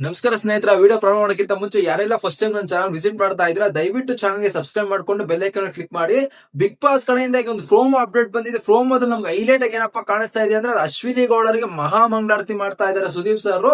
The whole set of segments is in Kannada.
ನಮಸ್ಕಾರ ಸ್ನೇಹಿತರ ವಿಡಿಯೋ ಪ್ರಾರಂಭ ಮಾಡೋಕ್ಕಿಂತ ಮುಂಚೆ ಯಾರೆಲ್ಲ ಫಸ್ಟ್ ಟೈಮ್ ನನ್ನ ಚಾನಲ್ ವಿಸಿಟ್ ಮಾಡ್ತಾ ಇದ್ರ ದಯವಿಟ್ಟು ಚಾನಲ್ಗೆ ಸಬ್ಸ್ಕ್ರೈಬ್ ಮಾಡ್ಕೊಂಡು ಬೆಲ್ ಐಕನ್ ಕ್ಲಿಕ್ ಮಾಡಿ. ಬಿಗ್ ಬಾಸ್ ಕಡೆಯಿಂದ ಈಗ ಒಂದು ಫ್ರೋಮ್ ಅಪ್ಡೇಟ್ ಬಂದಿದೆ. ಫ್ರೋಮ್ ಅದು ನಮ್ಗೆ ಹೈಲೈಟ್ ಆಗಿ ಏನಪ್ಪ ಕಾಣಿಸ್ತಾ ಇದೆ ಅಂದ್ರೆ ಅದು ಅಶ್ವಿನಿ ಗೌಡರಿಗೆ ಮಹಾ ಮಂಗಳಾರತಿ ಮಾಡ್ತಾ ಇದ್ದಾರೆ ಸುದೀಪ್ ಸರ್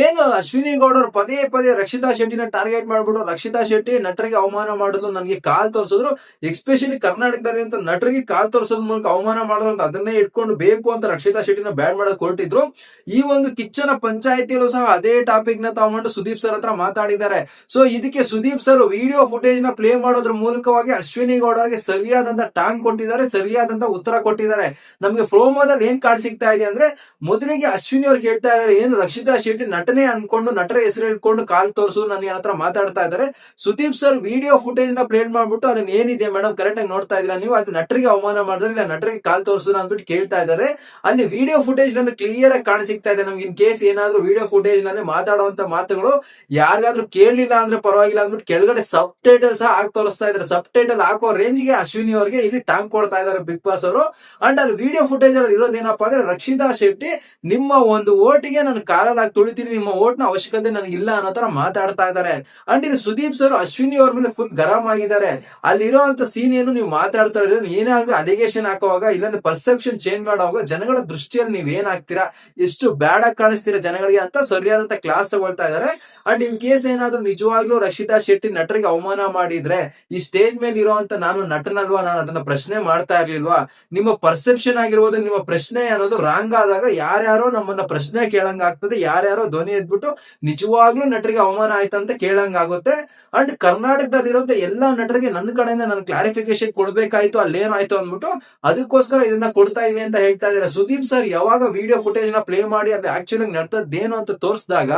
ಏನು ಅಶ್ವಿನಿ ಗೌಡರು ಪದೇ ಪದೇ ರಕ್ಷಿತಾ ಶೆಟ್ಟಿನ ಟಾರ್ಗೆಟ್ ಮಾಡ್ಬಿಟ್ಟು ರಕ್ಷಿತಾ ಶೆಟ್ಟಿ ನಟರಿಗೆ ಅವಮಾನ ಮಾಡೋದು ನನಗೆ ಕಾಲ್ ತೋರಿಸಿದ್ರು. ಎಕ್ಸ್ಪೆಷಲಿ ಕರ್ನಾಟಕದಲ್ಲಿ ಅಂತ ನಟರಿಗೆ ಕಾಲ್ ತೋರಿಸೋದ್ ಮೂಲಕ ಅವಮಾನ ಮಾಡೋದು ಅಂತ ಅದನ್ನೇ ಇಟ್ಕೊಂಡು ಬೇಕು ಅಂತ ರಕ್ಷಿತಾ ಶೆಟ್ಟಿನ ಬ್ಯಾಡ್ ಮಾಡೋದು ಕೊಟ್ಟಿದ್ರು ಈ ಒಂದು ಕಿಚ್ಚನ ಪಂಚಾಯತಿಯಲ್ಲೂ ಸಹ ಅದೇ ಟಾಪಿಕ್ ನ ತಗೊಂಡು ಸುದೀಪ್ ಸರ್ ಹತ್ರ ಮಾತಾಡಿದ್ದಾರೆ. ಸೊ ಇದಕ್ಕೆ ಸುದೀಪ್ ಸರ್ ವಿಡಿಯೋ ಫುಟೇಜ್ನ ಪ್ಲೇ ಮಾಡೋದ್ರ ಮೂಲಕವಾಗಿ ಅಶ್ವಿನಿ ಗೌಡರಿಗೆ ಸರಿಯಾದಂತ ಟಾಂಗ್ ಕೊಟ್ಟಿದ್ದಾರೆ, ಸರಿಯಾದಂತ ಉತ್ತರ ಕೊಟ್ಟಿದ್ದಾರೆ. ನಮ್ಗೆ ಪ್ರೋಮೋದಲ್ಲಿ ಏನ್ ಕಾರ್ಡ್ ಸಿಗ್ತಾ ಇದೆ ಅಂದ್ರೆ, ಮೊದಲಿಗೆ ಅಶ್ವಿನಿ ಅವ್ರಿಗೆ ಹೇಳ್ತಾ ಇದ್ದಾರೆ, ಏನು ರಕ್ಷಿತಾ ಶೆಟ್ಟಿ ನಟನೆ ಅನ್ಕೊಂಡು, ನಟರ ಹೆಸರು ಇಟ್ಕೊಂಡು ಕಾಲ್ ತೋರಿಸು, ನನಗೆ ಹತ್ರ ಮಾತಾಡ್ತಾ ಇದ್ದಾರೆ. ಸುದೀಪ್ ಸರ್ ವಿಡಿಯೋ ಫುಟೇಜ್ನ ಪ್ಲೇ ಮಾಡ್ಬಿಟ್ಟು ಅದನ್ನ ಏನಿದೆ ಮೇಡಮ್ ಕರೆಕ್ಟ್ ಆಗಿ ನೋಡ್ತಾ ಇದ್ದೀರಾ ನೀವು? ಅದು ನಟರಿಗೆ ಅವಮಾನ ಮಾಡಿದ್ರೆ ಇಲ್ಲ, ನಟರಿಗೆ ಕಾಲ್ ತೋರಿಸು ಅಂದ್ಬಿಟ್ಟು ಕೇಳ್ತಾ ಇದ್ದಾರೆ. ಅಲ್ಲಿ ವಿಡಿಯೋ ಫುಟೇಜ್ನಲ್ಲಿ ಕ್ಲಿಯರ್ ಆಗಿ ಕಾಣಿಸ್ತಾ ಇದೆ ನಮ್ಗೆ. ಇನ್ ಕೇಸ್ ಏನಾದ್ರು ವಿಡಿಯೋ ಫುಟೇಜ್ನಲ್ಲಿ ಮಾತಾಡುವಂತ ಮಾತುಗಳು ಯಾರಿಗಾದ್ರೂ ಕೇಳಲಿಲ್ಲ ಅಂದ್ರೆ ಪರವಾಗಿಲ್ಲ ಅಂದ್ಬಿಟ್ಟು ಕೆಳಗಡೆ ಸಬ್ ಟೈಟಲ್ ಸಹ ಹಾಕಿ ತೋರಿಸ್ತಾ ಇದ್ದಾರೆ. ಸಬ್ ಟೈಟಲ್ ಹಾಕೋ ರೇಂಜ್ಗೆ ಅಶ್ವಿನಿ ಅವರಿಗೆ ಇಲ್ಲಿ ಟಾಂಗ್ ಕೊಡ್ತಾ ಇದ್ದಾರೆ ಬಿಗ್ ಬಾಸ್ ಅವರು. ಅಂಡ್ ಅಲ್ಲಿ ವಿಡಿಯೋ ಫುಟೇಜ್ ಅಲ್ಲಿ ಇರೋದೇನಪ್ಪಾ ಅಂದ್ರೆ ರಕ್ಷಿತಾ ಶೆಟ್ಟಿ ನಿಮ್ಮ ಒಂದು ಓಟಿಗೆ ನಾನು ಕಾಲದಾಗ ತುಳಿತೀನಿ, ನಿಮ್ಮ ಓಟ್ನ ಅವಶ್ಯಕತೆ ನನಗಿಲ್ಲ ಅನ್ನೋ ತರ ಮಾತಾಡ್ತಾ ಇದ್ದಾರೆ. ಅಂಡ್ ಇದು ಸುದೀಪ್ ಸರ್ ಅಶ್ವಿನಿ ಅವ್ರ ಮೇಲೆ ಫುಲ್ ಗರಂ ಆಗಿದ್ದಾರೆ. ಅಲ್ಲಿರುವಂತ ಸೀನ್ ಏನು ನೀವು ಮಾತಾಡ್ತಾ ಇರೋದು ಏನಾದ್ರೂ ಅಲಿಗೇಷನ್ ಹಾಕುವಾಗ ಇಲ್ಲಾಂದ್ರೆ ಪರ್ಸೆಪ್ಷನ್ ಚೇಂಜ್ ಮಾಡುವಾಗ ಜನಗಳ ದೃಷ್ಟಿಯಲ್ಲಿ ನೀವ್ ಏನ್ ಹಾಕ್ತೀರಾ? ಎಷ್ಟು ಬ್ಯಾಡ್ ಆಗಿ ಕಾಣಿಸ್ತೀರಾ ಜನಗಳಿಗೆ ಅಂತ ಸರಿಯಾದಂತ ಕ್ಲಾಸ್ ತಗೊಳ್ತಾ ಇದ್ದಾರೆ. ಅಂಡ್ ಇನ್ ಕೇಸ್ ಏನಾದ್ರೂ ನಿಜವಾಗ್ಲೂ ರಕ್ಷಿತಾ ಶೆಟ್ಟಿ ನಟರಿಗೆ ಅವಮಾನ ಮಾಡಿದ್ರೆ, ಈ ಸ್ಟೇಜ್ ಮೇಲೆ ಇರುವಂತ ನಾನು ನಟನಲ್ವಾ? ನಾನು ಅದನ್ನ ಪ್ರಶ್ನೆ ಮಾಡ್ತಾ ಇರ್ಲಿಲ್ವಾ? ನಿಮ್ಮ ಪರ್ಸೆಪ್ಷನ್ ಆಗಿರ್ಬೋದು, ನಿಮ್ಮ ಪ್ರಶ್ನೆ ಅನ್ನೋದು ರಾಂಗ್ ಆದಾಗ ಯಾರ್ಯಾರೋ ನಮ್ಮನ್ನ ಪ್ರಶ್ನೆ ಕೇಳಂಗ್ ಆಗ್ತದೆ ಯಾರ್ಯಾರೋ ಧ್ವನಿ ಎದ್ಬಿಟ್ಟು ನಿಜವಾಗ್ಲೂ ನಟರಿಗೆ ಅವಮಾನ ಆಯ್ತಂತ ಕೇಳಂಗ್ ಆಗುತ್ತೆ ಅಂಡ್ ಕರ್ನಾಟಕದಲ್ಲಿರುವಂತ ಎಲ್ಲಾ ನಟರಿಗೆ ನನ್ನ ಕಡೆಯಿಂದ ನಾನು ಕ್ಲಾರಿಫಿಕೇಶನ್ ಕೊಡ್ಬೇಕಾಯ್ತು, ಅಲ್ಲೇನಾಯ್ತು ಅಂದ್ಬಿಟ್ಟು ಅದಕ್ಕೋಸ್ಕರ ಇದನ್ನ ಕೊಡ್ತಾ ಇದೀನಿ ಅಂತ ಹೇಳ್ತಾ ಇದ್ದಾರೆ. ಸುದೀಪ್ ಸರ್ ಯಾವಾಗ ವಿಡಿಯೋ ಫುಟೇಜ್ನ ಪ್ಲೇ ಮಾಡಿ ಅಲ್ಲಿ ಆಕ್ಚುಲಿ ನಡ್ತದ್ದೇನು ಅಂತ ತೋರಿಸಿದಾಗ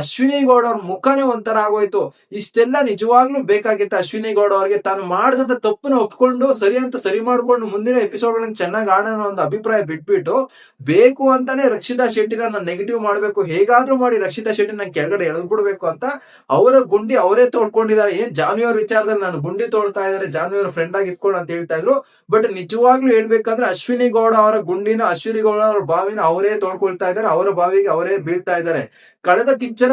ಅಶ್ವಿನಿ ಗೌಡ ಅವ್ರ ಮುಖನೇ ಒಂಥರ ಆಗೋಯ್ತು. ಇಷ್ಟೆಲ್ಲ ನಿಜವಾಗ್ಲೂ ಬೇಕಾಗಿತ್ತು ಅಶ್ವಿನಿ ಗೌಡ ಅವ್ರಿಗೆ. ತಾನು ಮಾಡಿದಂತ ತಪ್ಪನ್ನ ಒಪ್ಕೊಂಡು, ಸರಿ ಅಂತ ಸರಿ ಮಾಡ್ಕೊಂಡು ಮುಂದಿನ ಎಪಿಸೋಡ್ ಗಳನ್ನ ಚೆನ್ನಾಗಿ ಆಡೋಣ ಒಂದು ಅಭಿಪ್ರಾಯ ಬಿಟ್ಬಿಟ್ಟು, ಬೇಕು ಅಂತಾನೆ ರಕ್ಷಿತಾ ಶೆಟ್ಟಿನ ನಾನು ನೆಗೆಟಿವ್ ಮಾಡ್ಬೇಕು, ಹೇಗಾದ್ರೂ ಮಾಡಿ ರಕ್ಷಿತಾ ಶೆಟ್ಟಿ ನಾನು ಕೆಳಗಡೆ ಎಳೆದ್ಬಿಡ್ಬೇಕು ಅಂತ ಅವರ ಗುಂಡಿ ಅವರೇ ತೋಡ್ಕೊಂಡಿದ್ದಾರೆ. ಏನ್ ಜಾನ್ವಿ ಅವ್ರ ವಿಚಾರದಲ್ಲಿ ನಾನು ಗುಂಡಿ ತೋಡ್ತಾ ಇದ್ದಾರೆ, ಜಾನ್ವಿ ಅವ್ರ ಫ್ರೆಂಡ್ ಆಗಿ ಇಟ್ಕೊಂಡು ಅಂತ ಹೇಳ್ತಾ ಇದ್ರು. ಬಟ್ ನಿಜವಾಗ್ಲೂ ಹೇಳ್ಬೇಕಂದ್ರೆ ಅಶ್ವಿನಿ ಗೌಡ ಅವರ ಗುಂಡಿನ ಅಶ್ವಿನಿ ಗೌಡ ಅವರ ಬಾವಿನ ಅವರೇ ತೋಡ್ಕೊಳ್ತಾ ಇದ್ದಾರೆ, ಅವರ ಬಾವಿಗೆ ಅವರೇ ಬೀಳ್ತಾ ಇದ್ದಾರೆ. ಕಳೆದ ಕಿಚ್ಚನ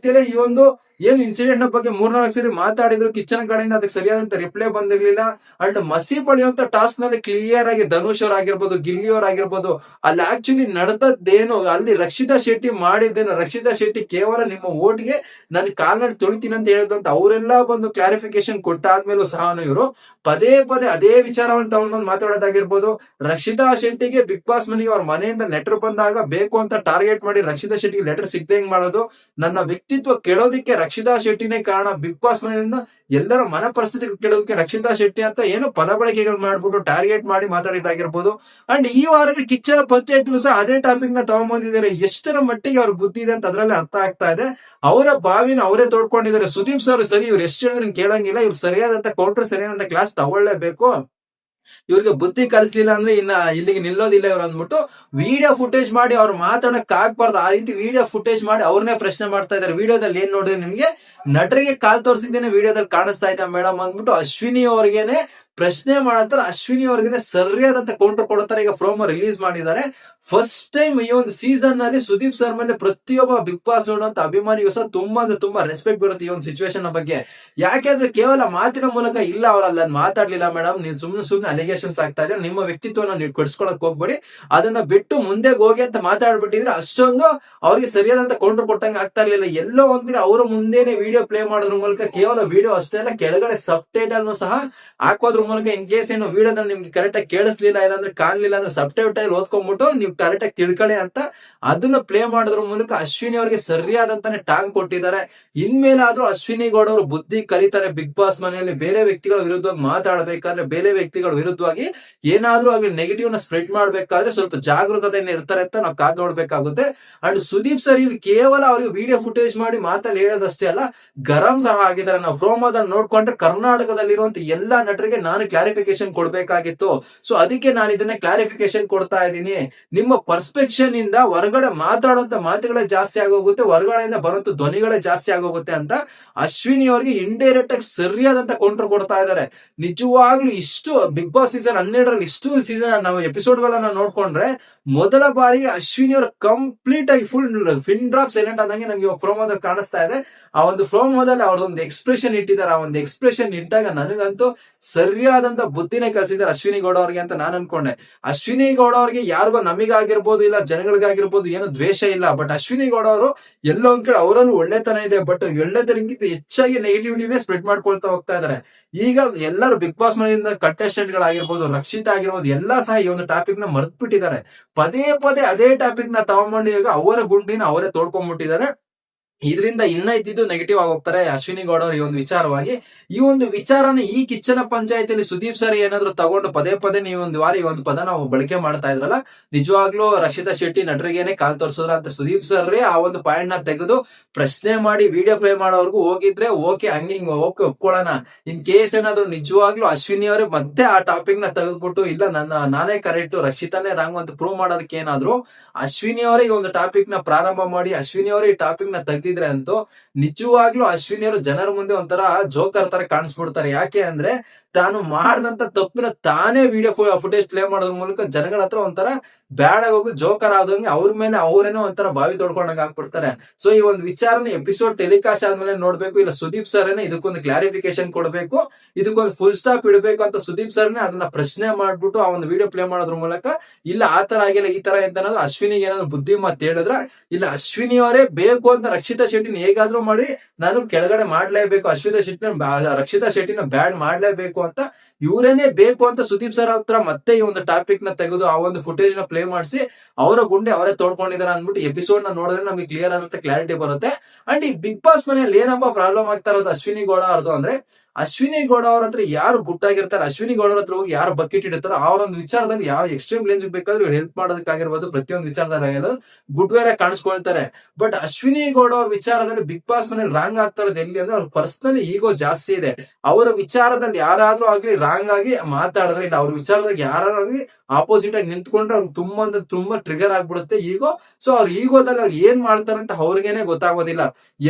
ಪಂಚಾಯತಿಯಲ್ಲೇ ಈ ಒಂದು ಏನ್ ಇನ್ಸಿಡೆಂಟ್ ಬಗ್ಗೆ ಮೂರ್ನಾಲ್ಕು ಸರಿ ಮಾತಾಡಿದ್ರು ಕಿಚ್ಚನ ಕಡೆಯಿಂದ ಅದಕ್ಕೆ ಸರಿಯಾದಂತ ರಿಪ್ಲೈ ಬಂದಿರ್ಲಿಲ್ಲ. ಅಂಡ್ ಮಸಿ ಪಡೆಯುವಂತ ಟಾಸ್ಕ್ನಲ್ಲಿ ಕ್ಲಿಯರ್ ಆಗಿ ಧನುಷ್ ಅವ್ರ ಆಗಿರ್ಬೋದು, ಗಿಲ್ಲಿ ಅವ್ರ ಆಗಿರ್ಬೋದು, ಅಲ್ಲಿ ಆಕ್ಚುಲಿ ನಡೆದದ್ದೇನು, ಅಲ್ಲಿ ರಕ್ಷಿತಾ ಶೆಟ್ಟಿ ಮಾಡಿದ್ದೇನು, ರಕ್ಷಿತಾ ಶೆಟ್ಟಿ ಕೇವಲ ನಿಮ್ಮ ಓಟ್ಗೆ ನನ್ ಕಾಲ್ನಡ್ ತೊಳಿತೀನಿ ಅಂತ ಹೇಳಿದಂತ ಅವರೆಲ್ಲ ಬಂದು ಕ್ಲಾರಿಫಿಕೇಶನ್ ಕೊಟ್ಟಾದ್ಮೇಲೂ ಸಹ ಇವರು ಪದೇ ಪದೇ ಅದೇ ವಿಚಾರವನ್ನು ತಗೊಂಡ್ಬಂದು ಮಾತಾಡೋದಾಗಿರ್ಬೋದು. ರಕ್ಷಿತಾ ಶೆಟ್ಟಿಗೆ ಬಿಗ್ ಬಾಸ್ ಮನೆಗೆ ಅವ್ರ ಮನೆಯಿಂದ ಲೆಟರ್ ಬಂದಾಗ ಬೇಕು ಅಂತ ಟಾರ್ಗೆಟ್ ಮಾಡಿ ರಕ್ಷಿತಾ ಶೆಟ್ಟಿಗೆ ಲೆಟರ್ ಸಿಗದೆ ಹೆಂಗ್ ಮಾಡೋದು. ನನ್ನ ವ್ಯಕ್ತಿತ್ವ ಕೆಡೋದಿಕ್ಕೆ ರಕ್ಷಿತಾ ಶೆಟ್ಟಿನೇ ಕಾರಣ ಬಿಗ್ ಬಾಸ್ ಮನೆಯಿಂದ ಎಲ್ಲರ ಮನ ಪರಿಸ್ಥಿತಿ ಕೆಡೋದಕ್ಕೆ ರಕ್ಷಿತಾ ಶೆಟ್ಟಿ ಅಂತ ಏನು ಪದ ಬಳಕೆಗಳು ಮಾಡ್ಬಿಟ್ಟು ಟಾರ್ಗೆಟ್ ಮಾಡಿ ಮಾತಾಡಿದಾಗಿರ್ಬೋದು ಅಂಡ್ ಈ ವಾರದ ಕಿಚ್ಚರ ಪಂಚಾಯತ್ ಸಹ ಅದೇ ಟಾಪಿಕ್ನ ತಗೊಂಡ್ಬಂದಿದ್ದಾರೆ ಎಷ್ಟರ ಮಟ್ಟಿಗೆ ಅವ್ರ ಬುದ್ಧಿ ಇದೆ ಅಂತ ಅದ್ರಲ್ಲಿ ಅರ್ಥ ಆಗ್ತಾ ಇದೆ. ಅವರ ಬಾವಿನ ಅವರೇ ತೋಡ್ಕೊಂಡಿದ್ದಾರೆ. ಸುದೀಪ್ ಸರ್ ಸರಿ, ಇವ್ರು ಎಷ್ಟು ಹೇಳಿದ್ರೆ ಕೇಳಂಗಿಲ್ಲ. ಇವ್ರು ಸರಿಯಾದಂತ ಕೌಂಟರ್ ಸರಿಯಾದಂತ ಕ್ಲಾಸ್ ತಗೊಳ್ಳೇಬೇಕು. ಇವ್ರಿಗೆ ಬುದ್ಧಿ ಕಲಿಸ್ಲಿಲ್ಲ ಅಂದ್ರೆ ಇನ್ನ ಇಲ್ಲಿಗೆ ನಿಲ್ಲೋದಿಲ್ಲ ಇವ್ರು ಅಂದ್ಬಿಟ್ಟು ವಿಡಿಯೋ ಫುಟೇಜ್ ಮಾಡಿ ಅವ್ರು ಮಾತಾಡಕ್ ಆಗ್ಬಾರ್ದು. ಆ ರೀತಿ ವಿಡಿಯೋ ಫುಟೇಜ್ ಮಾಡಿ ಅವ್ರನ್ನೇ ಪ್ರಶ್ನೆ ಮಾಡ್ತಾ ಇದಾರೆ ವಿಡಿಯೋದಲ್ಲಿ ಏನ್ ನೋಡಿದ್ರೆ ನಿಮ್ಗೆ? ನಟರಿಗೆ ಕಾಲ್ ತೋರಿಸಿದ್ದೇನೆ, ವಿಡಿಯೋದಲ್ಲಿ ಕಾಣಿಸ್ತಾ ಇದ್ದ ಮೇಡಮ್ ಅಂದ್ಬಿಟ್ಟು ಅಶ್ವಿನಿ ಅವ್ರಿಗೇನೆ ಪ್ರಶ್ನೆ ಮಾಡ್ತಾರೆ ಅಶ್ವಿನಿ ಅವ್ರಿಗೆ ಸರಿಯಾದಂತ ಕೌಂಟರ್ ಕೊಡ್ತಾರೆ ಈಗ ಪ್ರೋಮೋ ರಿಲೀಸ್ ಮಾಡಿದ್ದಾರೆ. ಫಸ್ಟ್ ಟೈಮ್ ಈ ಒಂದು ಸೀಸನ್ನಲ್ಲಿ ಸುದೀಪ್ ಸರ್ ಮೇಲೆ ಪ್ರತಿಯೊಬ್ಬ ಬಿಗ್ ಬಾಸ್ ನೋಡುವಂತ ಅಭಿಮಾನಿಗೂ ಸಹ ತುಂಬಾ ಅಂದ್ರೆ ತುಂಬಾ ರೆಸ್ಪೆಕ್ಟ್ ಬರುತ್ತೆ ಈ ಒಂದು ಸಿಚುವೇಶನ್ ಬಗ್ಗೆ. ಯಾಕೆಂದ್ರೆ ಕೇವಲ ಮಾತಿನ ಮೂಲಕ ಇಲ್ಲ ಅವ್ರ ಮಾತಾಡ್ಲಿಲ್ಲ ಮೇಡಮ್ ನೀವು ಸುಮ್ನೆ ಸುಮ್ನೆ ಅಲಿಗೇಷನ್ಸ್ ಆಗ್ತಾ ಇದೆ ನಿಮ್ಮ ವ್ಯಕ್ತಿತ್ವನ ನೀವು ಕೊಡ್ಸ್ಕೊಳಕ್ ಹೋಗ್ಬೇಡಿ, ಅದನ್ನ ಬಿಟ್ಟು ಮುಂದೆ ಹೋಗಿ ಅಂತ ಮಾತಾಡ್ಬಿಟ್ಟಿದ್ರೆ ಅಷ್ಟೊಂದು ಅವ್ರಿಗೆ ಸರಿಯಾದಂತ ಕೌಂಟರ್ ಕೊಟ್ಟಂಗೆ ಆಗ್ತಾ ಇರ್ಲಿಲ್ಲ. ಎಲ್ಲೋ ಒಂದ್ ಕಡೆ ಅವರ ಮುಂದೆನೆ ವಿಡಿಯೋ ಪ್ಲೇ ಮಾಡೋದ್ರ ಮೂಲಕ ಕೇವಲ ವಿಡಿಯೋ ಅಷ್ಟೇ ಅಲ್ಲ, ಕೆಳಗಡೆ ಸಬ್ ಟೈಟಲ್ ಸಹ ಹಾಕೋದ್ರ ಮೂಲಕ ಇನ್ ಕೇಸ್ ಏನು ವಿಡಿಯೋದಲ್ಲಿ ನಿಮ್ಗೆ ಕರೆಕ್ಟ್ ಆಗಿ ಕೇಳಿಸ್ಲಿಲ್ಲ, ಇಲ್ಲಾಂದ್ರೆ ಕಾಣ್ಲಿಲ್ಲ ಅಂದ್ರೆ ಸಬ್ ಟೈಟಲ್ ಓದ್ಕೊಂಡ್ಬಿಟ್ಟು ನೀವು ಕರೆಕ್ಟ್ ಆಗಿ ತಿಳ್ಕೊಳ್ಳಿ ಅಂತ ಅದನ್ನ ಪ್ಲೇ ಮಾಡೋದ್ರ ಮೂಲಕ ಅಶ್ವಿನಿ ಅವರಿಗೆ ಸರಿಯಾದಂತಾನೆ ಟಾಂಗ್ ಕೊಟ್ಟಿದ್ದಾರೆ. ಇನ್ಮೇಲಾದ್ರೂ ಅಶ್ವಿನಿ ಗೌಡ ಅವರು ಬುದ್ಧಿ ಕಲಿತಾರೆ ಬಿಗ್ ಬಾಸ್ ಮನೆಯಲ್ಲಿ ಬೇರೆ ವ್ಯಕ್ತಿಗಳ ವಿರುದ್ಧವಾಗಿ ಮಾತಾಡಬೇಕಾದ್ರೆ ಬೇರೆ ವ್ಯಕ್ತಿಗಳ ವಿರುದ್ಧವಾಗಿ ಏನಾದ್ರೂ ಆಗ್ಲಿ ನೆಗೆಟಿವ್ನ ಸ್ಪ್ರೆಡ್ ಮಾಡ್ಬೇಕಾದ್ರೆ ಸ್ವಲ್ಪ ಜಾಗರೂಕತೆಯಿಂದ ಇರ್ತಾರೆ ಅಂತ ನಾವು ಕಾದ್ ನೋಡ್ಬೇಕಾಗುತ್ತೆ. ಅಂಡ್ ಸುದೀಪ್ ಸರ್ ಇಲ್ಲಿ ಕೇವಲ ಅವ್ರಿಗೆ ವಿಡಿಯೋ ಫುಟೇಜ್ ಮಾಡಿ ಮಾತಲ್ಲಿ ಹೇಳೋದಷ್ಟೇ ಅಲ್ಲ, ಗರಂ ಸಹ ಆಗಿದ್ದಾರೆ. ನಾವು ಪ್ರೋಮೋದಲ್ಲಿ ನೋಡ್ಕೊಂಡ್ರೆ ಕರ್ನಾಟಕದಲ್ಲಿರುವಂತ ಎಲ್ಲಾ ನಟರಿಗೆ ನಾನು ಕ್ಲಾರಿಫಿಕೇಶನ್ ಕೊಡ್ಬೇಕಾಗಿತ್ತು. ಸೊ ಅದಕ್ಕೆ ನಾನು ಇದನ್ನ ಕ್ಲಾರಿಫಿಕೇಶನ್ ಕೊಡ್ತಾ ಇದ್ದೀನಿ. ನಿಮ್ಮ ಪರ್ಸ್ಪೆಕ್ಷನ್ ಇಂದ ಹೊರಗಡೆ ಮಾತಾಡುವಂತ ಮಾತುಗಳೇ ಜಾಸ್ತಿ ಆಗೋಗುತ್ತೆ, ಹೊರಗಡೆಯಿಂದ ಬರುವಂತ ಧ್ವನಿಗಳೇ ಜಾಸ್ತಿ ಆಗೋಗುತ್ತೆ ಅಂತ ಅಶ್ವಿನಿ ಅವರಿಗೆ ಇಂಡೈರೆಕ್ಟ್ ಆಗಿ ಸರಿಯಾದಂತ ಕೌಂಟರ್ ಕೊಡ್ತಾ ಇದ್ದಾರೆ. ನಿಜವಾಗ್ಲೂ ಇಷ್ಟು ಬಿಗ್ ಬಾಸ್ ಸೀಸನ್ ಹನ್ನೆರಡರಲ್ಲಿ ಇಷ್ಟು ಸೀಸನ್ ನಾವು ಎಪಿಸೋಡ್ ಗಳನ್ನ ನೋಡ್ಕೊಂಡ್ರೆ ಮೊದಲ ಬಾರಿ ಅಶ್ವಿನಿ ಅವರು ಕಂಪ್ಲೀಟ್ ಆಗಿ ಫುಲ್ ಫಿನ್ ಡ್ರಾಪ್ ಸೈಲೆಂಟ್ ಆದಂಗೆ ನಮ್ಗೆ ಪ್ರೋಮೋದಲ್ಲಿ ಕಾಣಿಸ್ತಾ ಇದೆ. ಆ ಒಂದು ಪ್ರೋಮೋದಲ್ಲಿ ಅವ್ರದೊಂದು ಎಕ್ಸ್ಪ್ರೆಷನ್ ಇಟ್ಟಿದ್ದಾರೆ. ಆ ಒಂದು ಎಕ್ಸ್ಪ್ರೆಷನ್ ಇಟ್ಟಾಗ ನನಗಂತೂ ಸರಿಯಾದಂತ ಬುದ್ಧಿನೇ ಕಲ್ಸಿದ್ದಾರೆ ಅಶ್ವಿನಿ ಗೌಡ ಅವ್ರಿಗೆ ಅಂತ ನಾನು ಅನ್ಕೊಂಡೆ. ಅಶ್ವಿನಿ ಗೌಡ ಅವ್ರಿಗೆ ಯಾರಿಗೋ ನಮಿಗಾಗಿರ್ಬೋದು ಇಲ್ಲ ಜನಗಳಿಗಾಗಿರ್ಬೋದು ಏನು ದ್ವೇಷ ಇಲ್ಲ. ಬಟ್ ಅಶ್ವಿನಿ ಗೌಡ ಅವರು ಎಲ್ಲೋ ಒಂದ್ ಕಡೆ ಅವರಲ್ಲೂ ಒಳ್ಳೆತನ ಇದೆ. ಬಟ್ ಒಳ್ಳೆತನಕ್ಕಿಂತ ಹೆಚ್ಚಾಗಿ ನೆಗೆಟಿವಿಟಿನೇ ಸ್ಪ್ರೆಡ್ ಮಾಡ್ಕೊಳ್ತಾ ಹೋಗ್ತಾ ಇದಾರೆ ಈಗ ಎಲ್ಲರೂ ಬಿಗ್ ಬಾಸ್ ಮನೆಯಿಂದ ಕಂಟೆಸ್ಟೆಂಟ್ ಗಳಾಗಿರ್ಬೋದು ರಕ್ಷಿತಾ ಆಗಿರ್ಬೋದು, ಎಲ್ಲಾ ಸಹ ಈ ಒಂದು ಟಾಪಿಕ್ನ ಮರೆತು ಬಿಟ್ಟಿದ್ದಾರೆ ಪದೇ ಪದೇ ಅದೇ ಟಾಪಿಕ್ನ ಈಗ ಅವರ ಗುಂಡಿನ ಅವರೇ ತೋಡ್ಕೊಂಡ್ಬಿಟ್ಟಿದ್ದಾರೆ ಇದರಿಂದ ಇನ್ನ ಇದ್ದಿದ್ದು ನೆಗೆಟಿವ್ ಆಗಿ ಹೋಗ್ತಾರೆ ಅಶ್ವಿನಿ ಗೌಡ ಅವ್ರ ಈ ಒಂದು ವಿಚಾರವಾಗಿ ಈ ಒಂದು ವಿಚಾರನ ಈ ಕಿಚ್ಚನ ಪಂಚಾಯತಿಯಲ್ಲಿ ಸುದೀಪ್ ಸರ್ ಏನಾದ್ರು ತಗೊಂಡು ಪದೇ ಪದೇ ನೀವು ಒಂದು ವಾರ ಒಂದು ಪದ ನಾವು ಬಳಕೆ ಮಾಡ್ತಾ ಇದ್ರಲ್ಲ, ನಿಜವಾಗ್ಲೂ ರಕ್ಷಿತಾ ಶೆಟ್ಟಿ ನಟರಿಗೇನೆ ಕಾಲ್ ತೋರಿಸಿದ್ರ ಅಂತ ಸುದೀಪ್ ಸರ್ ಆ ಒಂದು ಪಾಯಿಂಟ್ನ ತೆಗೆದು ಪ್ರಶ್ನೆ ಮಾಡಿ ವಿಡಿಯೋ ಪ್ಲೇ ಮಾಡೋರ್ಗು ಹೋಗಿದ್ರೆ ಓಕೆ ಹಂಗಿಂಗ್ ಓಕೆ ಒಪ್ಕೊಳ್ಳೋಣ ಇನ್ ಕೇಸ್ ಏನಾದ್ರು ನಿಜವಾಗ್ಲೂ ಅಶ್ವಿನಿ ಅವರೇ ಮತ್ತೆ ಆ ಟಾಪಿಕ್ನ ತೆಗೆದ್ಬಿಟ್ಟು, ಇಲ್ಲ ನನ್ನ, ನಾನೇ ಕರೆಕ್ಟ್ ರಕ್ಷಿತಾನೇ ರಾಂಗ್ ಅಂತ ಪ್ರೂವ್ ಮಾಡೋದಕ್ಕೆ ಏನಾದ್ರು ಅಶ್ವಿನಿ ಅವರೇ ಈ ಒಂದು ಟಾಪಿಕ್ನ ಪ್ರಾರಂಭ ಮಾಡಿ, ಅಶ್ವಿನಿ ಅವರೇ ಈ ಟಾಪಿಕ್ನ ತೆಗ್ದಿದ್ರೆ ಅಂತೂ ನಿಜವಾಗ್ಲೂ ಅಶ್ವಿನಿ ಅವರು ಜನರ ಮುಂದೆ ಒಂಥರ ಜೋಕರ್ ತರ ಕಾಣಿಸ್ಬಿಡ್ತಾರೆ. ಯಾಕೆ ಅಂದ್ರೆ ತಾನು ಮಾಡಿದಂತ ತಪ್ಪಿನ ತಾನೇ ವಿಡಿಯೋ ಫುಟೇಜ್ ಪ್ಲೇ ಮಾಡೋದ್ರ ಮೂಲಕ ಜನಗಳ ಹತ್ರ ಒಂಥರ ಬ್ಯಾಡ್ ಆಗೋಗಿ ಜೋಕರ್ ಆದಂಗೆ ಅವ್ರ ಮೇಲೆ ಅವರೇನೋ ಒಂಥರ ಬಾವಿ ತೊಡ್ಕೊಂಡಂಗೆ ಹಾಕ್ಬಿಡ್ತಾರೆ ಸೊ ಈ ಒಂದು ವಿಚಾರನ ಎಪಿಸೋಡ್ ಟೆಲಿಕಾಸ್ಟ್ ಆದ್ಮೇಲೆ ನೋಡ್ಬೇಕು, ಇಲ್ಲ ಸುದೀಪ್ ಸರ್ ಇದಕ್ಕೊಂದು ಕ್ಲಾರಿಫಿಕೇಶನ್ ಕೊಡಬೇಕು, ಇದಕ್ಕೊಂದು ಫುಲ್ ಸ್ಟಾಪ್ ಇಡಬೇಕು ಅಂತ ಸುದೀಪ್ ಸರ್ನೇ ಅದನ್ನ ಪ್ರಶ್ನೆ ಮಾಡ್ಬಿಟ್ಟು ಆ ಒಂದು ವಿಡಿಯೋ ಪ್ಲೇ ಮಾಡೋದ್ರ ಮೂಲಕ, ಇಲ್ಲ ಆ ತರ ಆಗಿಲ್ಲ, ಈ ತರ ಅಂತ ಅಶ್ವಿನಿಗೆ ಏನಾದ್ರು ಬುದ್ಧಿ ಮಾತು ಹೇಳಿದ್ರ, ಇಲ್ಲ ಅಶ್ವಿನಿ ಅವರೇ ಬೇಕು ಅಂತ ರಕ್ಷಿತಾ ಶೆಟ್ಟಿನ ಹೇಗಾದ್ರೂ ಮಾಡಿ ನಾನು ಕೆಳಗಡೆ ಮಾಡ್ಲೇಬೇಕು, ಅಶ್ವಿತಾ ಶೆಟ್ಟಿನ ರಕ್ಷಿತಾ ಶೆಟ್ಟಿನ ಬ್ಯಾಡ್ ಮಾಡ್ಲೇಬೇಕು ಅಂತ ಇವರೇನೆ ಬೇಕು ಅಂತ ಸುದೀಪ್ ಸರ್ ಹತ್ರ ಮತ್ತೆ ಈ ಒಂದು ಟಾಪಿಕ್ನ ತೆಗೆದು ಆ ಒಂದು ಫುಟೇಜ್ನ ಪ್ಲೇ ಮಾಡಿಸಿ ಅವರ ಗುಂಡೆ ಅವರೇ ತೋಡ್ಕೊಂಡಿದ್ದಾರೆ ಅಂದ್ಬಿಟ್ಟು ಎಪಿಸೋಡ್ನ ನೋಡಿದ್ರೆ ನಮಗೆ ಕ್ಲಿಯರ್ ಆಗುತ್ತೆ ಕ್ಲಾರಿಟಿ ಬರುತ್ತೆ. ಅಂಡ್ ಈ ಬಿಗ್ ಬಾಸ್ ಮನೆಯಲ್ಲಿ ಏನಪ್ಪ ಪ್ರಾಬ್ಲಮ್ ಆಗ್ತಾ ಇರೋದು ಅಶ್ವಿನಿ ಗೌಡ ಅವ್ರದ್ದು ಅಂದ್ರೆ, ಅಶ್ವಿನಿ ಗೌಡ ಅವ್ರ ಹತ್ರ ಯಾರು ಗುಟ್ಟಾಗಿರ್ತಾರೆ, ಅಶ್ವಿನಿ ಗೌಡ ಹತ್ರ ಹೋಗಿ ಯಾರು ಬಕೆಟ್ ಇಡ್ತಾರೋ, ಅವರೊಂದು ವಿಚಾರದಲ್ಲಿ ಯಾವ ಎಕ್ಸ್ಟ್ರೀಮ್ ರೇಂಜ್ ಬೇಕಾದ್ರೂ ಹೆಲ್ಪ್ ಮಾಡೋದಕ್ಕಾಗಿರ್ಬೋದು, ಪ್ರತಿಯೊಂದು ವಿಚಾರದಲ್ಲಿ ಗುಡ್ ಕಾಣಿಸ್ಕೊಳ್ತಾರೆ. ಬಟ್ ಅಶ್ವಿನಿ ಗೌಡ ಅವ್ರ ವಿಚಾರದಲ್ಲಿ ಬಿಗ್ ಬಾಸ್ ಮನೇಲಿ ರಾಂಗ್ ಆಗ್ತಾ ಇರೋದು ಎಲ್ಲಿ ಅಂದ್ರೆ, ಅವ್ರ ಪರ್ಸನಲಿ ಈಗೋ ಜಾಸ್ತಿ ಇದೆ. ಅವರ ವಿಚಾರದಲ್ಲಿ ಯಾರಾದ್ರೂ ಆಗ್ಲಿ ರಾಂಗ್ ಆಗಿ ಮಾತಾಡಿದ್ರೆ, ಇಲ್ಲ ಅವ್ರ ವಿಚಾರದಲ್ಲಿ ಯಾರಾದ್ರೂ ಆಪೋಸಿಟ್ ಆಗಿ ನಿಂತ್ಕೊಂಡ್ರೆ ಅವ್ರಿಗೆ ತುಂಬಾ ಅಂದ್ರೆ ತುಂಬಾ ಟ್ರಿಗರ್ ಆಗ್ಬಿಡುತ್ತೆ ಈಗೋ ಸೊ ಅವ್ರ ಈಗೋದಲ್ಲಿ ಅವ್ರು ಏನ್ ಮಾಡ್ತಾರೆ ಅಂತ ಅವ್ರಿಗೇನೆ ಗೊತ್ತಾಗೋದಿಲ್ಲ.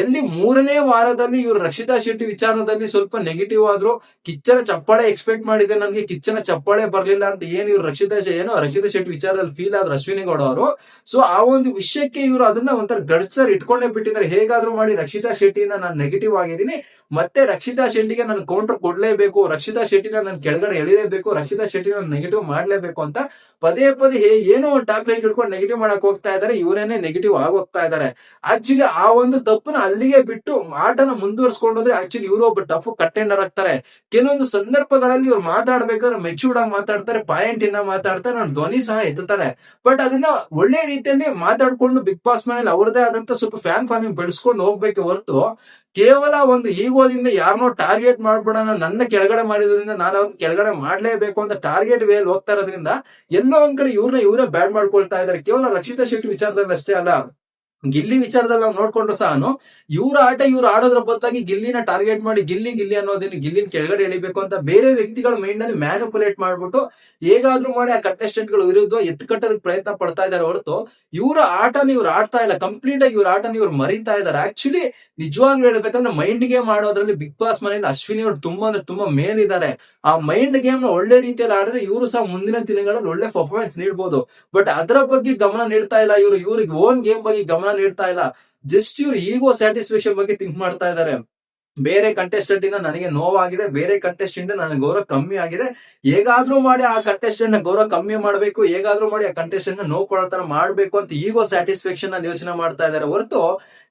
ಎಲ್ಲಿ ಮೂರನೇ ವಾರದಲ್ಲಿ ಇವ್ರು ರಕ್ಷಿತಾ ಶೆಟ್ಟಿ ವಿಚಾರದಲ್ಲಿ ಸ್ವಲ್ಪ ನೆಗೆಟಿವ್ ಆದ್ರು ಕಿಚ್ಚನ ಚಪ್ಪಾಳೆ ಎಕ್ಸ್ಪೆಕ್ಟ್ ಮಾಡಿದೆ ನನಗೆ ಕಿಚ್ಚನ ಚಪ್ಪಾಳೆ ಬರ್ಲಿಲ್ಲ ಅಂತ ಏನ್ ಇವ್ರು ರಕ್ಷಿತಾ ಏನೋ ರಕ್ಷಿತಾ ಶೆಟ್ಟಿ ವಿಚಾರದಲ್ಲಿ ಫೀಲ್ ಆದ್ರು ಅಶ್ವಿನಿ ಗೌಡ ಅವರು. ಸೊ ಆ ಒಂದು ವಿಷಯಕ್ಕೆ ಇವರು ಅದನ್ನ ಒಂಥರ ಗಡ್ಸರ್ ಇಟ್ಕೊಂಡೇ ಬಿಟ್ಟಿದ್ದಾರೆ. ಹೇಗಾದ್ರೂ ಮಾಡಿ ರಕ್ಷಿತಾ ಶೆಟ್ಟಿನ ನಾನು ನೆಗೆಟಿವ್ ಆಗಿದ್ದೀನಿ. ಮತ್ತೆ ರಕ್ಷಿತಾ ಶೆಟ್ಟಿಗೆ ನಾನು ಕೌಂಟರ್ ಕೊಡ್ಲೇಬೇಕು, ರಕ್ಷಿತಾ ಶೆಟ್ಟಿನ ನಾನು ಕೆಳಗಡೆ ಎಳಿಲೇಬೇಕು, ರಕ್ಷಿತಾ ಶೆಟ್ಟಿನ ನೆಗೆಟಿವ್ ಮಾಡ್ಲೇಬೇಕು ಅಂತ ಪದೇ ಪದೇ ಏನೋ ಒಂದು ಟಾಪಿಕ್ ಹಿಡ್ಕೊಂಡು ನೆಗೆಟಿವ್ ಮಾಡಕ್ ಹೋಗ್ತಾ ಇದಾರೆ, ಇವರೇನೆ ನೆಗೆಟಿವ್ ಆಗೋಗ್ತಾ ಇದಾರೆ. ಆಕ್ಚುಲಿ ಆ ಒಂದು ತಪ್ಪನ್ನ ಅಲ್ಲಿಗೆ ಬಿಟ್ಟು ಆಟನ ಮುಂದುವರ್ಸ್ಕೊಂಡೋದ್ರೆ ಆಕ್ಚುಲಿ ಇವರು ಒಬ್ಬ ಟಫ್ ಕಂಟೆಂಡರ್ ಆಗ್ತಾರೆ. ಕೆಲವೊಂದು ಸಂದರ್ಭಗಳಲ್ಲಿ ಇವ್ರು ಮಾತಾಡ್ಬೇಕಾದ್ರೆ ಮೆಚೂರ್ಡ್ ಆಗಿ ಮಾತಾಡ್ತಾರೆ ಪಾಯಿಂಟ್ ಇಂದ ಮಾತಾಡ್ತಾರೆ, ನಾನು ಧ್ವನಿ ಸಹ ಎತ್ತಾರೆ ಬಟ್ ಅದನ್ನ ಒಳ್ಳೆ ರೀತಿಯಲ್ಲಿ ಮಾತಾಡ್ಕೊಂಡು ಬಿಗ್ ಬಾಸ್ ಮನೇಲಿ ಅವ್ರದೇ ಆದಂತ ಸ್ವಲ್ಪ ಫ್ಯಾನ್ ಫಾರ್ಮಿಂಗ್ ಬೆಳೆಸ್ಕೊಂಡು ಹೋಗ್ಬೇಕು ಹೊರತು ಕೇವಲ ಒಂದು ಈಗೋದಿಂದ ಯಾರನ್ನೋ ಟಾರ್ಗೆಟ್ ಮಾಡ್ಬಿಡೋಣ, ನನ್ನ ಕೆಳಗಡೆ ಮಾಡಿದ್ರಿಂದ ನಾನು ಅವ್ರನ್ನ ಕೆಳಗಡೆ ಮಾಡ್ಲೇಬೇಕು ಅಂತ ಟಾರ್ಗೆಟ್ ವೇಲ್ ಹೋಗ್ತಾ ಇರೋದ್ರಿಂದ ಎಲ್ಲೋ ಒಂದ್ ಕಡೆ ಇವ್ರನ್ನ ಇವರೇ ಬ್ಯಾಡ್ ಮಾಡ್ಕೊಳ್ತಾ ಇದಾರೆ. ಕೇವಲ ರಕ್ಷಿತ ಶೆಟ್ಟಿ ವಿಚಾರದಲ್ಲಿ ಅಷ್ಟೇ ಅಲ್ಲ. ಗಿಲ್ಲಿ ವಿಚಾರದಲ್ಲಿ ನಾವು ನೋಡ್ಕೊಂಡ್ರು ಸಹ ಇವ್ರ ಆಟ ಇವ್ರು ಆಡೋದ್ರ ಬದಲಾಗಿ ಗಿಲ್ಲಿನ ಟಾರ್ಗೆಟ್ ಮಾಡಿ ಗಿಲ್ಲಿ ಗಿಲ್ಲಿ ಅನ್ನೋದೇನು ಗಿಲ್ಲಿನ ಕೆಳಗಡೆ ಎಳಿಬೇಕು ಅಂತ ಬೇರೆ ವ್ಯಕ್ತಿಗಳ ಮೈಂಡ್ನಲ್ಲಿ ಮ್ಯಾನುಪುಲೇಟ್ ಮಾಡ್ಬಿಟ್ಟು ಹೇಗಾದ್ರೂ ಮಾಡಿ ಆ ಕಂಟೆಸ್ಟೆಂಟ್ಗಳ ವಿರುದ್ಧ ಎತ್ತು ಕಟ್ಟೋದಕ್ಕೆ ಪ್ರಯತ್ನ ಪಡ್ತಾ ಇದಾರೆ ಹೊರತು, ಇವರ ಆಟನ ಇವ್ರು ಆಡ್ತಾ ಇಲ್ಲ ಕಂಪ್ಲೀಟ್ ಆಗಿ ಇವ್ರ ಆಟನ ಇವ್ರು ಮರಿತಾ ಇದಾರೆ. ಆಕ್ಚುಲಿ ನಿಜವಾಗ್ಲೂ ಹೇಳ್ಬೇಕಂದ್ರೆ ಮೈಂಡ್ ಗೇಮ್ ಆಡೋದ್ರಲ್ಲಿ ಬಿಗ್ ಬಾಸ್ ಮನೆಯಲ್ಲಿ ಅಶ್ವಿನಿ ಅವ್ರು ತುಂಬಾ ಅಂದ್ರೆ ತುಂಬಾ ಮೇಲಿದ್ದಾರೆ. ಆ ಮೈಂಡ್ ಗೇಮ್ನ ಒಳ್ಳೆ ರೀತಿಯಲ್ಲಿ ಆಡಿದ್ರೆ ಇವರು ಸಹ ಮುಂದಿನ ದಿನಗಳಲ್ಲಿ ಒಳ್ಳೆ ಪರ್ಫಾರ್ಮೆನ್ಸ್ ನೀಡಬಹುದು ಬಟ್ ಅದರ ಬಗ್ಗೆ ಗಮನ ನೀಡ್ತಾ ಇಲ್ಲ ಇವರು, ಇವ್ರಿಗೆ ಓನ್ ಗೇಮ್ ಬಗ್ಗೆ ಗಮನ ನೀಡ್ತಾ ಇಲ್ಲ. ಜಸ್ಟ್ ಇವ್ರು ಈಗೋ ಸ್ಯಾಟಿಸ್ಫ್ಯಾಕ್ಷನ್ ಬಗ್ಗೆ ಥಿಂಕ್ ಮಾಡ್ತಾ ಇದ್ದಾರೆ ಬೇರೆ ಕಂಟೆಸ್ಟೆಂಟ್ ಇಂದ ನನಗೆ ನೋವಾಗಿದೆ, ಬೇರೆ ಕಂಟೆಸ್ಟೆಂಟ್ ನನಗೆ ಗೌರವ ಕಮ್ಮಿ ಆಗಿದೆ. ಹೇಗಾದ್ರೂ ಮಾಡಿ ಆ ಕಂಟೆಸ್ಟೆಂಟ್ ಗೌರವ ಕಮ್ಮಿ ಮಾಡಬೇಕು, ಹೇಗಾದ್ರೂ ಮಾಡಿ ಆ ಕಂಟೆಸ್ಟೆಂಟ್ನ ನೋವು ಕೊಡೋ ತರ ಮಾಡ್ಬೇಕು ಅಂತ ಈಗೋ ಸ್ಯಾಟಿಸ್ಫ್ಯಾಕ್ಷನ್ ಅಲ್ಲಿ ಯೋಚನೆ ಮಾಡ್ತಾ ಇದ್ದಾರೆ ಹೊರತು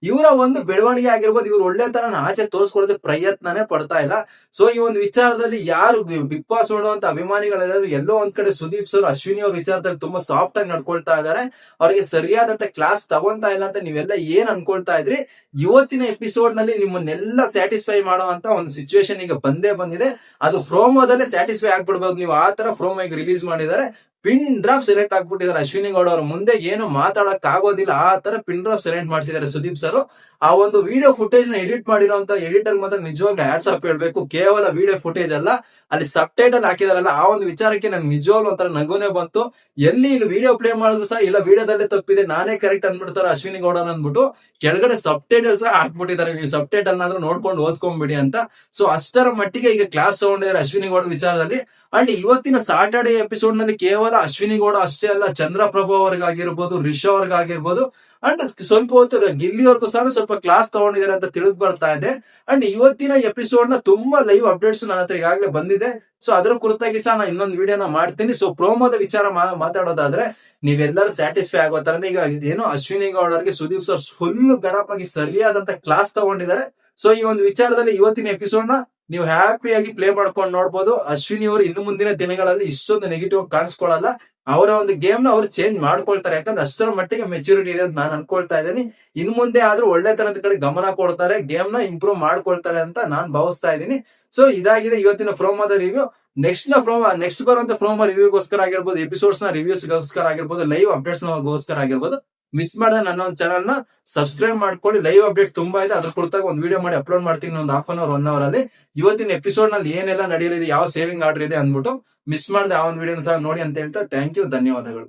ಇವರ ಒಂದು ಬೆಳವಣಿಗೆ ಆಗಿರ್ಬೋದು, ಇವ್ರು ಒಳ್ಳೆ ತರ ಆಚೆ ತೋರಿಸ್ಕೊಳ್ಳೋದಕ್ಕೆ ಪ್ರಯತ್ನನೇ ಪಡ್ತಾ ಇಲ್ಲ. ಸೊ ಈ ಒಂದು ವಿಚಾರದಲ್ಲಿ ಯಾರು ಬಿಗ್ ಬಾಸ್ ನೋಡುವಂತ ಅಭಿಮಾನಿಗಳೆಲ್ಲರೂ ಎಲ್ಲೋ ಒಂದ್ ಕಡೆ ಸುದೀಪ್ ಸರ್ ಅಶ್ವಿನಿ ಅವ್ರ ವಿಚಾರದಲ್ಲಿ ತುಂಬಾ ಸಾಫ್ಟ್ ಆಗಿ ನಡ್ಕೊಳ್ತಾ ಇದ್ದಾರೆ. ಅವ್ರಿಗೆ ಸರಿಯಾದಂತ ಕ್ಲಾಸ್ ತಗೊಂತಾ ಇಲ್ಲ ಅಂತ ನೀವೆಲ್ಲ ಏನ್ ಅನ್ಕೊಳ್ತಾ ಇದ್ರಿ? ಇವತ್ತಿನ ಎಪಿಸೋಡ್ನಲ್ಲಿ ನಿಮ್ಮನ್ನೆಲ್ಲ ಸ್ಯಾಟಿಸ್ಫೈ ಮಾಡುವಂತ ಒಂದು ಸಿಚುವೇಶನ್ ಈಗ ಬಂದೇ ಬಂದಿದೆ. ಅದು ಫ್ರೋಮೋದಲ್ಲೇ ಸ್ಯಾಟಿಸ್ಫೈ ಆಗ್ಬಿಡ್ಬೋದು. ನೀವು ಆ ತರ ಫ್ರೋಮೋ ಈಗ ರಿಲೀಸ್ ಮಾಡಿದ್ದಾರೆ. ಪಿನ್ ಡ್ರಾಪ್ ಸೆಲೆಕ್ಟ್ ಆಗ್ಬಿಟ್ಟಿದ್ದಾರೆ. ಅಶ್ವಿನಿ ಗೌಡ ಅವರು ಮುಂದೆ ಏನು ಮಾತಾಡಕ್ ಆಗೋದಿಲ್ಲ ಆ ತರ ಪಿನ್ ಡ್ರಾಪ್ ಸೆಲೆಕ್ಟ್ ಮಾಡಿಸಿದ್ದಾರೆ ಸುದೀಪ್ ಸರ್ ಆ ಒಂದು ವಿಡಿಯೋ ಫುಟೇಜ್ನ ಎಡಿಟ್ ಮಾಡಿರೋಂತ ಎಡಿಟರ್ ಮಾತ್ರ ನಿಜವಾಗ್ಲೂ ಹ್ಯಾಟ್ಸ್ ಆಫ್ ಹೇಳ್ಬೇಕು. ಕೇವಲ ವಿಡಿಯೋ ಫುಟೇಜ್ ಅಲ್ಲ. ಅಲ್ಲಿ ಸಬ್ ಟೈಟಲ್ ಹಾಕಿದಾರಲ್ಲ, ಆ ಒಂದು ವಿಚಾರಕ್ಕೆ ನನ್ಗೆ ನಿಜವಾಗ್ಲೂ ಒಂಥರ ನಗುನೆ ಬಂತು. ಎಲ್ಲಿ ಇಲ್ಲಿ ವಿಡಿಯೋ ಪ್ಲೇ ಮಾಡಿದ್ರು ಸಹ, ಇಲ್ಲ ವಿಡಿಯೋದಲ್ಲೇ ತಪ್ಪಿದೆ. ನಾನೇ ಕರೆಕ್ಟ್ ಅಂದ್ಬಿಡ್ತಾರೆ ಅಶ್ವಿನಿ ಗೌಡ ಅಂದ್ಬಿಟ್ಟು ಕೆಳಗಡೆ ಸಬ್ ಟೈಟಲ್ ಸಹ ಹಾಕ್ಬಿಟ್ಟಿದ್ದಾರೆ. ನೀವು ಸಬ್ ಟೈಟಲ್ ನೋಡ್ಕೊಂಡು ಓದ್ಕೊಂಡ್ಬಿಡಿ ಅಂತ. ಸೊ ಅಷ್ಟರ ಮಟ್ಟಿಗೆ ಈಗ ಕ್ಲಾಸ್ ತಗೊಂಡಿದ್ದಾರೆ ಅಶ್ವಿನಿ ಗೌಡ ವಿಚಾರದಲ್ಲಿ. ಅಂಡ್ ಇವತ್ತಿನ ಸಾಟರ್ಡೆ ಎಪಿಸೋಡ್ನಲ್ಲಿ ಕೇವಲ ಅಶ್ವಿನಿ ಗೌಡ ಅಷ್ಟೇ ಅಲ್ಲ, ಚಂದ್ರಪ್ರಭು ಅವ್ರಿಗಾಗಿರ್ಬೋದು ರಿಷಾ ಅವ್ರಿಗಾಗಿರ್ಬೋದು ಅಂಡ್ ಸ್ವಲ್ಪ ಹೊತ್ತು ಗಿಲ್ಲಿವರೆಗೂ ಸಹ ಸ್ವಲ್ಪ ಕ್ಲಾಸ್ ತಗೊಂಡಿದ್ದಾರೆ ಅಂತ ತಿಳಿದು ಬರ್ತಾ ಇದೆ. ಅಂಡ್ ಇವತ್ತಿನ ಎಪಿಸೋಡ್ನ ತುಂಬಾ ಲೈವ್ ಅಪ್ಡೇಟ್ಸ್ ನನ್ನ ಹತ್ರ ಈಗಾಗಲೇ ಬಂದಿದೆ. ಸೊ ಅದರ ಕುರಿತಾಗಿ ಸಹ ನಾನು ಇನ್ನೊಂದು ವಿಡಿಯೋನ ಮಾಡ್ತೀನಿ. ಸೊ ಪ್ರೋಮೋದ ವಿಚಾರ ಮಾತಾಡೋದಾದ್ರೆ, ನೀವೆಲ್ಲರೂ ಸ್ಯಾಟಿಸ್ಫೈ ಆಗೋ ತರ ಈಗ ಏನು ಅಶ್ವಿನಿ ಗೌಡ ಅವ್ರಿಗೆ ಸುದೀಪ್ ಸರ್ ಫುಲ್ ಗರಪಾಗಿ ಸರಿಯಾದಂತ ಕ್ಲಾಸ್ ತಗೊಂಡಿದ್ದಾರೆ. ಸೊ ಈ ಒಂದು ವಿಚಾರದಲ್ಲಿ ಇವತ್ತಿನ ಎಪಿಸೋಡ್ನ ನೀವು ಹ್ಯಾಪಿಯಾಗಿ ಪ್ಲೇ ಮಾಡ್ಕೊಂಡು ನೋಡ್ಬೋದು. ಅಶ್ವಿನಿ ಅವರು ಇನ್ನು ಮುಂದಿನ ದಿನಗಳಲ್ಲಿ ಇಷ್ಟೊಂದು ನೆಗೆಟಿವ್ ಕಾಣಿಸ್ಕೊಳ್ಳಲ್ಲ ಅವರ ಒಂದು ಗೇಮ್ನ ಅವ್ರು ಚೇಂಜ್ ಮಾಡ್ಕೊಳ್ತಾರೆ. ಯಾಕಂದ್ರೆ ಅಷ್ಟರ ಮಟ್ಟಿಗೆ ಮೆಚುರಿಟಿ ಇದೆ ಅಂತ ನಾನು ಅನ್ಕೊಳ್ತಾ ಇದ್ದೀನಿ. ಇನ್ ಮುಂದೆ ಆದ್ರೂ ಒಳ್ಳೆ ತರದ ಕಡೆ ಗಮನ ಕೊಡ್ತಾರೆ. ಗೇಮ್ನ ಇಂಪ್ರೂವ್ ಮಾಡ್ಕೊಳ್ತಾರೆ ಅಂತ ನಾನು ಭಾವಿಸ್ತಾ ಇದ್ದೀನಿ. ಸೊ ಇದಾಗಿದೆ ಇವತ್ತಿನ ಫ್ರೋಮೋದ ರಿವ್ಯೂ ನೆಕ್ಸ್ಟ್ನ ಫ್ರೋಮ ನೆಕ್ಸ್ಟ್ ಬರುವಂತ ಫ್ರೋಮ ರಿವ್ಯೂಗೋಸ್ಕರ ಆಗಿರ್ಬೋದು ಎಪಿಸೋಡ್ಸ್ನ ರಿವ್ಯೂಸ್ಗೋಸ್ಕರ ಆಗಿರ್ಬೋದು ಲೈವ್ ಅಪ್ಡೇಟ್ಸ್ ಗೋಸ್ಕರ ಆಗಿರ್ಬೋದು ಮಿಸ್ ಮಾಡದೆ ನನ್ನ ಒಂದು ಚಾನಲ್ನ ಸಬ್ಸ್ಕ್ರೈಬ್ ಮಾಡ್ಕೊಳ್ಳಿ. ಲೈವ್ ಅಪ್ಡೇಟ್ ತುಂಬಾ ಇದೆ. ಅದ್ರ ಕುರಿತಾಗ ಒಂದು ವಿಡಿಯೋ ಮಾಡಿ ಅಪ್ಲೋಡ್ ಮಾಡ್ತೀನಿ ಒಂದು half an hour one hour ಅಲ್ಲಿ. ಇವತ್ತಿನ ಎಪಿಸೋಡ್ನಲ್ಲಿ ಏನೆಲ್ಲ ನಡೆಯಲಿದೆ ಯಾವ ಸೇವಿಂಗ್ ಆರ್ಡರ್ ಇದೆ ಅಂದ್ಬಿಟ್ಟು ಮಿಸ್ ಮಾಡದೆ ಆ ಒಂದು ವಿಡಿಯೋನ ಸಹ ನೋಡಿ ಅಂತ ಹೇಳ್ತಾ ಥ್ಯಾಂಕ್ ಯು ಧನ್ಯವಾದಗಳು.